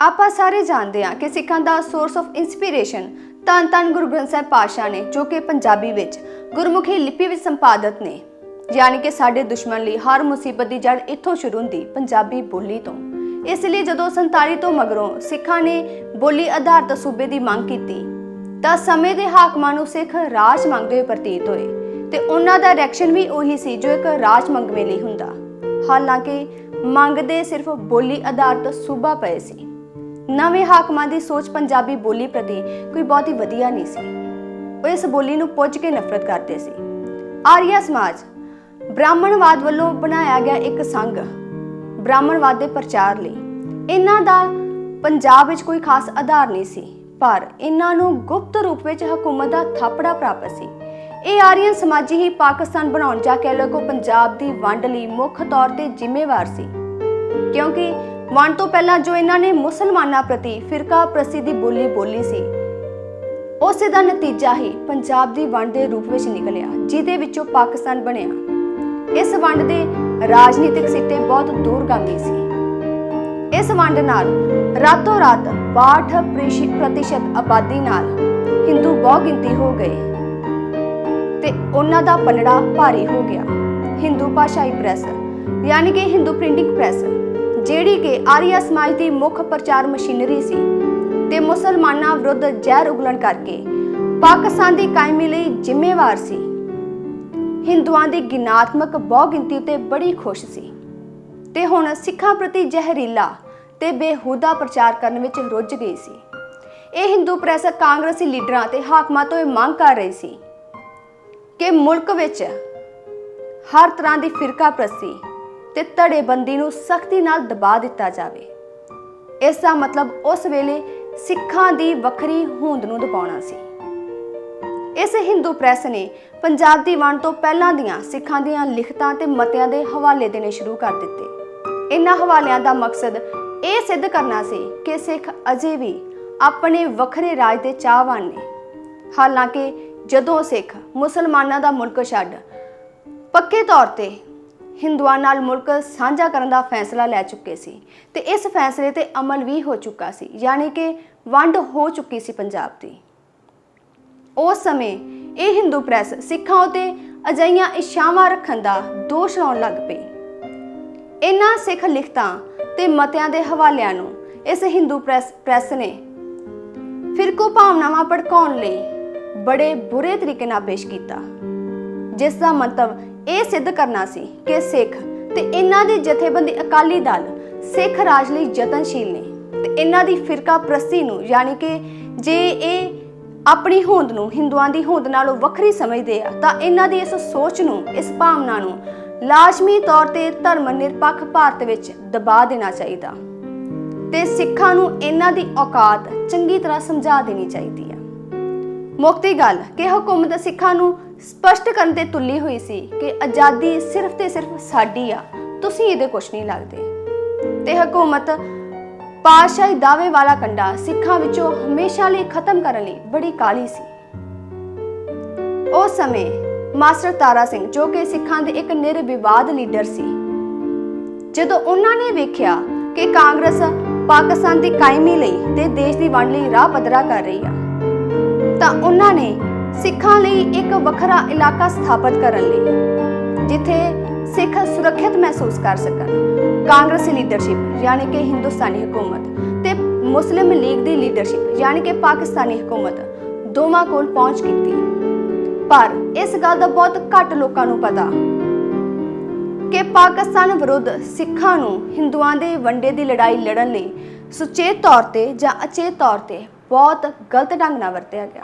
ਆਪਾਂ ਸਾਰੇ ਜਾਣਦੇ ਹਾਂ ਕਿ ਸਿੱਖਾਂ ਦਾ ਸੋਰਸ ਆਫ ਇਨਸਪੀਰੇਸ਼ਨ ਧੰਨ ਧੰਨ ਗੁਰੂ ਗ੍ਰੰਥ ਸਾਹਿਬ ਪਾਤਸ਼ਾਹ ਨੇ, ਜੋ ਕਿ ਪੰਜਾਬੀ ਵਿੱਚ ਗੁਰਮੁਖੀ ਲਿਪੀ ਵਿੱਚ ਸੰਪਾਦਿਤ ਨੇ। ਯਾਨੀ ਕਿ ਸਾਡੇ ਦੁਸ਼ਮਣ ਲਈ ਹਰ ਮੁਸੀਬਤ ਦੀ ਜੜ ਇੱਥੋਂ ਸ਼ੁਰੂ ਹੁੰਦੀ ਪੰਜਾਬੀ ਬੋਲੀ ਤੋਂ। ਇਸ ਲਈ ਜਦੋਂ 47 ਤੋਂ ਮਗਰੋਂ ਸਿੱਖਾਂ ਨੇ ਬੋਲੀ ਆਧਾਰਿਤ ਸੂਬੇ ਦੀ ਮੰਗ ਕੀਤੀ, ਤਾਂ ਸਮੇਂ ਦੇ ਹਾਕਮਾਂ ਨੂੰ ਸਿੱਖ ਰਾਜ ਮੰਗਦੇ ਹੋਏ ਪ੍ਰਤੀਤ ਹੋਏ ਤੇ ਉਹਨਾਂ ਦਾ ਰਿਐਕਸ਼ਨ ਵੀ ਉਹੀ ਸੀ ਜੋ ਇੱਕ ਰਾਜ ਮੰਗਵੇਂ ਲਈ ਹੁੰਦਾ। ਹਾਲਾਂਕਿ ਮੰਗਦੇ ਸਿਰਫ ਬੋਲੀ ਆਧਾਰਿਤ ਸੂਬਾ ਪਏ ਸੀ। ਨਵੇਂ ਹਾਕਮਾਂ ਦੀ ਸੋਚ ਪੰਜਾਬੀ ਬੋਲੀ ਪ੍ਰਤੀ ਕੋਈ ਬਹੁਤ ਹੀ ਵਧੀਆ ਨਹੀਂ ਸੀ। ਉਹ ਇਸ ਬੋਲੀ ਨੂੰ ਪੁੱਜ ਕੇ ਨਫ਼ਰਤ ਕਰਦੇ ਸੀ। ਆਰੀਆ ਸਮਾਜ, ਬ੍ਰਾਹਮਣਵਾਦ ਵੱਲੋਂ ਬਣਾਇਆ ਗਿਆ ਇੱਕ ਸੰਘ, ਬ੍ਰਾਹਮਣਵਾਦ ਦੇ ਪ੍ਰਚਾਰ ਲਈ। ਇਹਨਾਂ ਦਾ ਪੰਜਾਬ ਵਿੱਚ ਕੋਈ ਖਾਸ ਆਧਾਰ ਨਹੀਂ ਸੀ, ਪਰ ਇਹਨਾਂ ਨੂੰ ਗੁਪਤ ਰੂਪ ਵਿੱਚ ਹਕੂਮਤ ਦਾ ਥਾਪੜਾ ਪ੍ਰਾਪਤ ਸੀ। ਇਹ ਆਰੀਅਨ ਸਮਾਜੀ ਹੀ ਪਾਕਿਸਤਾਨ ਬਣਾਉਣ ਜਾ ਕੇ ਲੋਕੋ ਪੰਜਾਬ ਦੀ ਵੰਡ ਲਈ ਮੁੱਖ ਤੌਰ ਤੇ ਜ਼ਿੰਮੇਵਾਰ ਸੀ। ਕਿਉਂਕਿ ਵੰਡ ਤੋਂ ਪਹਿਲਾਂ ਜੋ ਇਹਨਾਂ ਨੇ ਮੁਸਲਮਾਨਾਂ ਪ੍ਰਤੀ ਫਿਰਕਾ ਪ੍ਰਸਤੀ ਦੀ ਬੋਲੀ ਬੋਲੀ ਸੀ, ਉਸੇ ਦਾ ਨਤੀਜਾ ਹੀ ਪੰਜਾਬ ਦੀ ਵੰਡ ਦੇ ਰੂਪ ਵਿੱਚ ਨਿਕਲਿਆ, ਜਿਹਦੇ ਵਿੱਚੋਂ ਪਾਕਿਸਤਾਨ ਬਣਿਆ। ਇਸ ਵੰਡ ਦੇ ਰਾਜਨੀਤਿਕ ਸਿੱਟੇ ਬਹੁਤ ਦੂਰਗਾਮੀ ਸੀ। ਇਸ ਵੰਡ ਨਾਲ ਰਾਤੋਂ ਰਾਤ 62% ਪ੍ਰਤੀਸ਼ਤ ਆਬਾਦੀ ਨਾਲ ਹਿੰਦੂ ਬਹੁ ਗਿਣਤੀ ਹੋ ਗਏ ਤੇ ਉਹਨਾਂ ਦਾ ਪਲੜਾ ਭਾਰੀ ਹੋ ਗਿਆ। ਹਿੰਦੂ ਭਾਸ਼ਾਈ ਪ੍ਰੈਸ, ਯਾਨੀ ਕਿ ਹਿੰਦੂ ਪ੍ਰਿੰਟਿੰਗ ਪ੍ਰੈਸ ਜਿਹੜੀ ਕਿ ਆਰੀਆ ਸਮਾਜ ਦੀ ਮੁੱਖ ਪ੍ਰਚਾਰ ਮਸ਼ੀਨਰੀ ਸੀ ਤੇ ਮੁਸਲਮਾਨਾਂ ਵਿਰੁੱਧ ਜ਼ਹਿਰ ਉਗਲਣ ਕਰਕੇ ਪਾਕਿਸਤਾਨ ਦੀ ਕਾਇਮੀ ਲਈ ਜ਼ਿੰਮੇਵਾਰ ਸੀ। ਹਿੰਦੂਆਂ ਦੀ ਗਿਨਾਤਮਕ ਬਹੁ ਗਿਣਤੀ ਉਤੇ ਬੜੀ ਖੁਸ਼ ਸੀ ਤੇ ਹੁਣ ਸਿੱਖਾਂ ਪ੍ਰਤੀ ਜ਼ਹਿਰੀਲਾ ਤੇ ਬੇਹੂਦਾ ਪ੍ਰਚਾਰ ਕਰਨ ਵਿੱਚ ਰੁੱਝ ਗਈ ਸੀ। ਇਹ ਹਿੰਦੂ ਪ੍ਰੈਸ ਕਾਂਗਰਸੀ ਲੀਡਰਾਂ ਤੇ ਹਾਕਮਾਂ ਤੋਂ ਇਹ ਮੰਗ ਕਰ ਰਹੀ ਸੀ ਕਿ ਮੁਲਕ ਵਿੱਚ ਹਰ ਤਰ੍ਹਾਂ ਦੀ ਫਿਰਕਾ ਪ੍ਰਸਤੀ ਤੇ ਧੜੇਬੰਦੀ ਨੂੰ ਸਖਤੀ ਨਾਲ ਦਬਾ ਦਿੱਤਾ ਜਾਵੇ। ਇਸ ਦਾ ਮਤਲਬ ਉਸ ਵੇਲੇ ਸਿੱਖਾਂ ਦੀ ਵੱਖਰੀ ਹੋਂਦ ਨੂੰ ਦਬਾਉਣਾ ਸੀ। ਇਸ ਹਿੰਦੂ ਪ੍ਰੈਸ ਨੇ ਪੰਜਾਬ ਦੀ ਵੰਡ ਤੋਂ ਪਹਿਲਾਂ ਦੀਆਂ ਸਿੱਖਾਂ ਦੀਆਂ ਲਿਖਤਾਂ ਤੇ ਮਤਿਆਂ ਦੇ ਹਵਾਲੇ ਦੇਣੇ ਸ਼ੁਰੂ ਕਰ ਦਿੱਤੇ। ਇਹਨਾਂ ਹਵਾਲਿਆਂ ਦਾ ਮਕਸਦ ਇਹ ਸਿੱਧ ਕਰਨਾ ਸੀ ਕਿ ਸਿੱਖ ਅਜੇ ਵੀ ਆਪਣੇ ਵੱਖਰੇ ਰਾਜ ਦੇ ਚਾਹਵਾਨ ਨੇ। ਹਾਲਾਂਕਿ ਜਦੋਂ ਸਿੱਖ ਮੁਸਲਮਾਨਾਂ ਦਾ ਮੁਲਕ ਛੱਡ, ਪੱਕੇ ਤੌਰ ਤੇ ਹਿੰਦੂਆਂ ਨਾਲ ਮੁਲਕ ਸਾਂਝਾ ਕਰਨ ਦਾ ਫੈਸਲਾ ਲੈ ਚੁੱਕੇ ਸੀ ਤੇ ਇਸ ਫੈਸਲੇ ਤੇ ਅਮਲ ਵੀ ਹੋ ਚੁੱਕਾ ਸੀ, ਯਾਨੀ ਕਿ ਵੰਡ ਹੋ ਚੁੱਕੀ ਸੀ ਪੰਜਾਬ ਦੀ। ਉਸ ਸਮੇਂ ਇਹ ਹਿੰਦੂ ਪ੍ਰੈਸ ਸਿੱਖਾਂ ਉਤੇ ਅਜਈਆਂ ਇਸ਼ਾਵਾਂ ਰੱਖਣ ਦਾ ਦੋਸ਼ ਲਾਉਣ ਲੱਗ ਪਈ। ਇਹਨਾਂ ਸਿੱਖ ਲਿਖਤਾਂ ਤੇ ਮਤਿਆਂ ਦੇ ਹਵਾਲਿਆਂ ਨੂੰ ਇਸ ਹਿੰਦੂ ਪ੍ਰੈਸ ਪ੍ਰੈਸ ਨੇ ਫਿਰਕੂ ਭਾਵਨਾਵਾਂ ਭੜਕਾਉਣ ਲਈ ਬੜੇ ਬੁਰੇ ਤਰੀਕੇ ਨਾਲ ਪੇਸ਼ ਕੀਤਾ। ਜਿਸ ਦਾ ਮੰਤਵ ਇਹ ਸਿੱਧ ਕਰਨਾ ਸੀ ਕਿ ਸਿੱਖ ਤੇ ਇਹਨਾਂ ਦੇ ਜਥੇਬੰਦੀ ਅਕਾਲੀ ਦਲ, ਸਿੱਖ ਰਾਜ ਲਈ ਯਤਨਸ਼ੀਲ ਨੇ ਤੇ ਇਹਨਾਂ ਦੀ ਫਿਰਕਾ ਪ੍ਰਸਤੀ ਨੂੰ ਯਾਨੀ ਕਿ ਜੇ ਇਹ ਆਪਣੀ ਹੋਂਦ ਨੂੰ ਹਿੰਦੂਆਂ ਦੀ ਹੋਂਦ ਨਾਲੋਂ ਵੱਖਰੀ ਸਮਝਦੇ ਆ, ਤਾਂ ਇਹਨਾਂ ਦੀ ਇਸ ਸੋਚ ਨੂੰ, ਇਸ ਭਾਵਨਾ ਨੂੰ ਲਾਜ਼ਮੀ ਤੌਰ ਤੇ ਧਰਮ ਨਿਰਪੱਖ ਭਾਰਤ ਵਿੱਚ ਦਬਾ ਦੇਣਾ ਚਾਹੀਦਾ ਤੇ ਸਿੱਖਾਂ ਨੂੰ ਇਹਨਾਂ ਦੀ ਔਕਾਤ ਚੰਗੀ ਤਰ੍ਹਾਂ ਸਮਝਾ ਦੇਣੀ ਚਾਹੀਦੀ ਹੈ ਮੁਕਤੀ ਗੱਲ ਕਿ ਹਕੂਮਤ ਸਿੱਖਾਂ ਨੂੰ ਸਪਸ਼ਟ ਕਰਨ ਤੇ ਤੁੱਲੀ ਹੋਈ ਸੀ ਕਿ ਆਜ਼ਾਦੀ ਸਿਰਫ ਤੇ ਸਿਰਫ ਸਾਡੀ ਆ, ਤੁਸੀਂ ਇਹਦੇ ਕੁਝ ਨਹੀਂ ਲੱਗਦੇ। ਤੇ ਹਕੂਮਤ ਪਾਸ਼ਾਹੀ ਦਾਅਵੇ ਵਾਲਾ ਕੰਡਾ ਸਿੱਖਾਂ ਵਿੱਚੋਂ ਹਮੇਸ਼ਾ ਲਈ ਖਤਮ ਕਰਨ ਲਈ ਬੜੀ ਕਾਲੀ ਸੀ। ਉਸ ਸਮੇਂ ਮਾਸਟਰ ਤਾਰਾ ਸਿੰਘ, ਜੋ ਕਿ ਸਿੱਖਾਂ ਦੇ ਇੱਕ ਨਿਰਵਿਵਾਦ ਲੀਡਰ ਸੀ, ਜਦੋਂ ਉਹਨਾਂ ਨੇ ਵੇਖਿਆ ਕਿ ਕਾਂਗਰਸ ਪਾਕਿਸਤਾਨ ਦੀ ਕਾਇਮੀ ਲਈ ਤੇ ਦੇਸ਼ ਦੀ ਵੰਡ ਲਈ ਰਾਹ ਪੱਧਰਾ ਕਰ ਰਹੀ ਆ, ਤਾਂ ਉਹਨਾਂ ਨੇ ਸਿੱਖਾਂ ਲਈ ਇੱਕ ਵੱਖਰਾ ਇਲਾਕਾ ਸਥਾਪਿਤ ਕਰਨ ਲਈ, ਜਿੱਥੇ ਸਿੱਖ ਸੁਰੱਖਿਅਤ ਮਹਿਸੂਸ ਕਰ ਸਕਣ। ਕਾਂਗਰਸੀ ਲੀਡਰਸ਼ਿਪ, ਯਾਨੀ ਕਿ ਹਿੰਦੁਸਤਾਨੀ ਹਕੂਮਤ ਤੇ ਮੁਸਲਿਮ ਲੀਗ ਦੀ ਲੀਡਰਸ਼ਿਪ, ਯਾਨੀ ਕਿ ਪਾਕਿਸਤਾਨੀ ਹਕੂਮਤ, ਦੋਵਾਂ ਕੋਲ ਪਹੁੰਚ ਕੀਤੀ। ਪਰ ਇਸ ਗੱਲ ਦਾ ਬਹੁਤ ਘੱਟ ਲੋਕਾਂ ਨੂੰ ਪਤਾ ਕਿ ਪਾਕਿਸਤਾਨ ਵਿਰੁੱਧ ਸਿੱਖਾਂ ਨੂੰ ਹਿੰਦੂਆਂ ਦੇ ਵੰਡੇ ਦੀ ਲੜਾਈ ਲੜਨ ਲਈ ਸੁਚੇਤ ਤੌਰ ਤੇ ਜਾਂ ਅਚੇਤ ਤੌਰ ਤੇ ਬਹੁਤ ਗਲਤ ਢੰਗ ਨਾਲ ਵਰਤਿਆ ਗਿਆ।